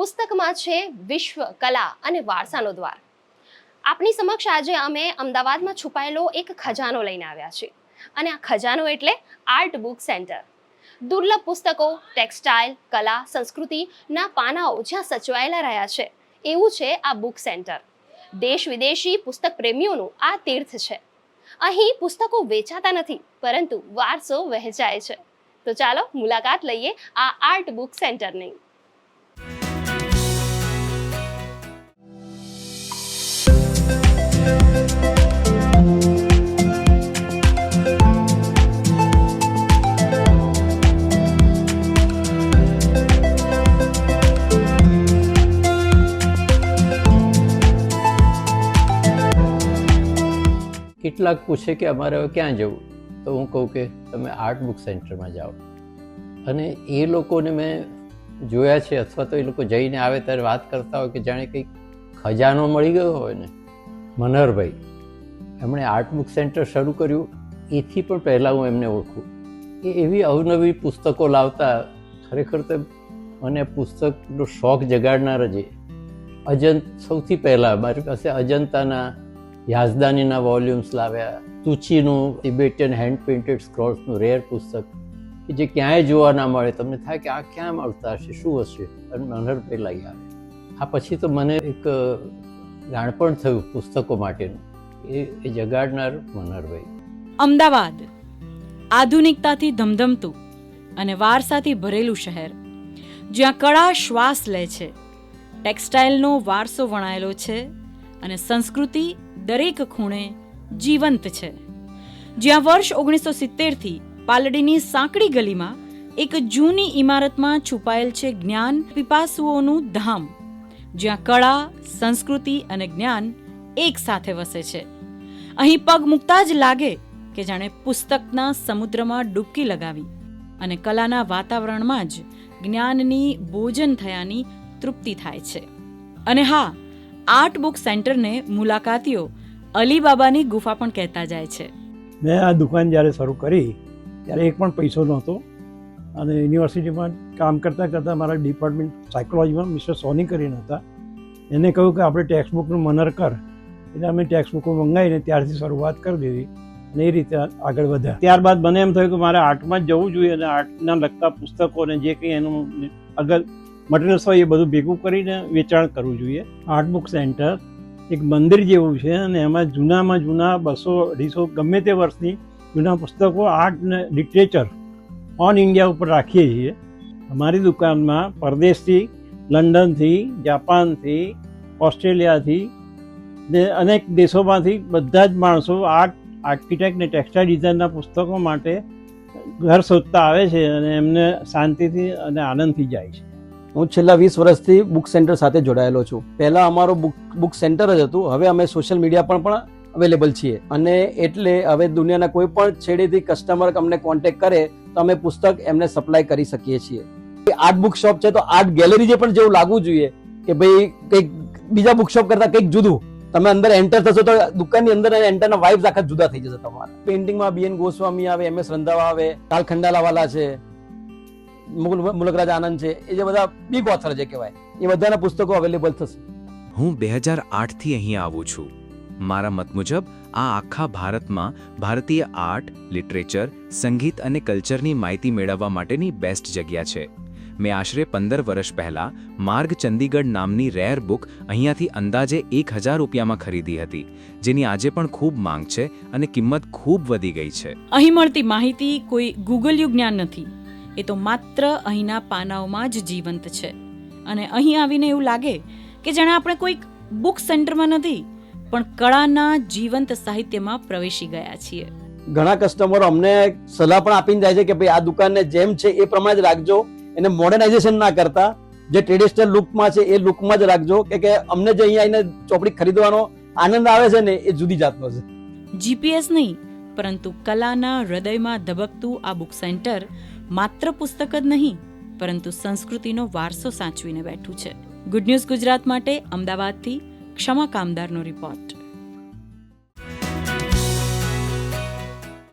પુસ્તકમાં છે વિશ્વ કલા અને વારસાનો દ્વાર. આપની સમક્ષ આજે અમે અમદાવાદમાં છુપાયેલો એક ખજાનો લઈને આવ્યા છીએ. અને આ ખજાનો એટલે આર્ટ બુક સેન્ટર દુર્લભ પુસ્તકો ટેક્સટાઇલ કલા સંસ્કૃતિના પાનાઓ જ્યાં સચવાયેલા રહ્યા છે. એવું છે આ બુક સેન્ટર દેશ વિદેશી પુસ્તક પ્રેમીઓનું આ તીર્થ છે. અહીં પુસ્તકો વેચાતા નથી, પરંતુ વારસો વહેંચાય છે. તો ચાલો મુલાકાત લઈએ આ આર્ટ બુક સેન્ટરની કેટલાક પૂછે કે અમારે હવે ક્યાં જવું? તો હું કહું કે તમે આર્ટ બુક સેન્ટરમાં જાઓ. અને એ લોકોને મેં જોયા છે અથવા તો એ લોકો જઈને આવે ત્યારે વાત કરતા હોય કે જાણે કંઈક ખજાનો મળી ગયો હોય ને. મનહરભાઈ, એમણે આર્ટ બુક સેન્ટર શરૂ કર્યું. એથી પણ પહેલાં હું એમને ઓળખું. એ એવી અવનવી પુસ્તકો લાવતા ખરેખર તો મને પુસ્તકનો શોખ જગાડનાર જ અજંત, સૌથી પહેલાં મારી પાસે અજંતાના યાઝદાનીના વોલ્યુમ્સ લાવ્યા. તુચીનું તિબેટિયન હેન્ડ પેઇન્ટેડ સ્ક્રોલ્સનું રેર પુસ્તક કે જે ક્યાંય જોવા ના મળે. તમને થાય કે આ ક્યાં મળતા હશે? શું હશે? અને મનહરભાઈ લઈ આવે. આ પછી તો મને એક જાણપણ થયું પુસ્તકો માટેનું. એ એ જગાડનાર મનહરભાઈ. અમદાવાદ. આધુનિકતાથી ધમધમતું અને વારસાથી ભરેલું શહેર, જ્યાં કળા શ્વાસ લે છે. ટેક્સટાઇલનો વારસો વણાયેલો છે. અને સંસ્કૃતિ દરેક ખૂણે જીવંત છે. જ્યાં વર્ષ ઓગણીસો સિત્તેરથી પાલડીની સાંકડી ગલીમાં એક જૂની ઇમારતમાં છુપાયેલ છે જ્ઞાન પીપાસુઓનું ધામ, જ્યાં કળા, સંસ્કૃતિ અને જ્ઞાન એક સાથે વસે છે. અહીં પગ મૂકતા જ લાગે કે જાણે પુસ્તકના સમુદ્રમાં ડૂબકી લગાવી અને કલાના વાતાવરણમાં જ જ્ઞાનની ભોજન થયાની તૃપ્તિ થાય છે. અને હા આર્ટ બુક સેન્ટરને મુલાકાતીઓ અલીબાબાની ગુફા પણ કહેતા જાય છે. મેં આ દુકાન જ્યારે શરૂ કરી, ત્યારે એક પણ પૈસો નહોતો. અને યુનિવર્સિટીમાં કામ કરતાં કરતાં મારા ડિપાર્ટમેન્ટ સાયકોલોજીમાં મિસ્ટર સોની કરીને હતા. એને કહ્યું કે આપણે ટેક્સ્ટ બુકનું મનર કર. એટલે અમે ટેક્સ્ટ બુકો મંગાવીને ત્યારથી શરૂઆત કરી દીધી અને એ રીતે આગળ વધ્યા. ત્યારબાદ મને એમ થયું કે મારે આર્ટમાં જ જવું જોઈએ અને આર્ટના લગતા પુસ્તકો અને જે કંઈ એનું અગર મટીરિયલ્સ હોય એ બધું ભેગું કરીને વેચાણ કરવું જોઈએ. આર્ટ બુક સેન્ટર એક મંદિર જેવું છે અને એમાં જૂનામાં જૂના બસો અઢીસો ગમે તે વર્ષની જૂના પુસ્તકો આર્ટ ને લિટરેચર ઓન ઇન્ડિયા ઉપર રાખીએ છીએ. અમારી દુકાનમાં પરદેશથી, લંડનથી, જાપાનથી, ઓસ્ટ્રેલિયાથી ને અનેક દેશોમાંથી બધા જ માણસો આર્ટ આર્કિટેક્ટ ને ટેક્સટાઇલ ડિઝાઇનના પુસ્તકો માટે ઘર શોધતા આવે છે અને એમને શાંતિથી અને આનંદથી જાય છે. હું છેલ્લા વીસ વર્ષથી બુક સેન્ટર સાથે જોડાયેલો છું. પહેલાં અમારો બુક બુક સેન્ટર જ હતું, હવે અમે સોશિયલ મીડિયા પર પણ અવેલેબલ છીએ. અને એટલે હવે દુનિયાના કોઈ પણ છેડેથી કસ્ટમર અમને કોન્ટેક્ટ કરે, તો અમે પુસ્તક એમને સપ્લાય કરી શકીએ છીએ. આર્ટ બુક શોપ છે તો આર્ટ ગેલેરી જે પણ જેવું લાગવું જોઈએ કે ભાઈ કંઈક બીજા બુક શોપ કરતાં કંઈક જુદું. તમે અંદર એન્ટર થશો તો દુકાનની અંદર એન્ટરના વાઇબ્સ આખા જુદા થઈ જશે તમારા. પેઇન્ટિંગમાં બીએન ગોસ્વામી આવે એમ એસ રંધાવા આવે કાલ ખંડાલાવાલા છે. મુલકરાજ આનંદ છે એ જે બધા બિગ ઓથર જે કહેવાય એ બધાના પુસ્તકો અવેલેબલ થશે. હું બે હજાર આઠથી અહીં આવું છું. મારા મત મુજબ આ આખા ભારતમાં ભારતીય આર્ટ લિટરેચર સંગીત અને કલ્ચરની માહિતી મેળવવા માટેની બેસ્ટ જગ્યા છે. મેં આશરે પંદર વર્ષ પહેલા માર્ગ ચંદીગઢ નામની રેર બુક અહીંયાથી અંદાજે એક હજાર રૂપિયામાં ખરીદી હતી જેની આજે પણ ખૂબ માંગ છે અને કિંમત ખૂબ વધી ગઈ છે. અહીં મળતી માહિતી કોઈ ગૂગલયું જ્ઞાન નથી. એ તો માત્ર અહીંના પાનાઓમાં જ જીવંત છે. અને અહીં આવીને એવું લાગે કે જાણે આપણે કોઈક બુક સેન્ટરમાં નથી પણ કળાના જીવંત સાહિત્યમાં પ્રવેશી ગયા છીએ. ઘણા કસ્ટમરો અમને સલાહ પણ આપીને જાય છે કે ભાઈ આ દુકાનને જેમ છે એ પ્રમાણે જ રાખજો એને મોડર્નાઇઝેશન ના કરતા જે ટ્રેડિશનલ લુકમાં છે એ લુકમાં જ રાખજો કે કે અમને જે અહીંયા આવીને ચોપડી ખરીદવાનો આનંદ આવે છે ને એ જુદી જાતનો છે. જીપીએસ નહીં પરંતુ કલાના હૃદયમાં ધબકતું આ બુક સેન્ટર માત્ર પુસ્તક જ નહીં, પરંતુ સંસ્કૃતિનો વારસો સાચવીને બેઠું છે. ગુડ ન્યૂઝ ગુજરાત માટે અમદાવાદથી ક્ષમા કામદારનો રિપોર્ટ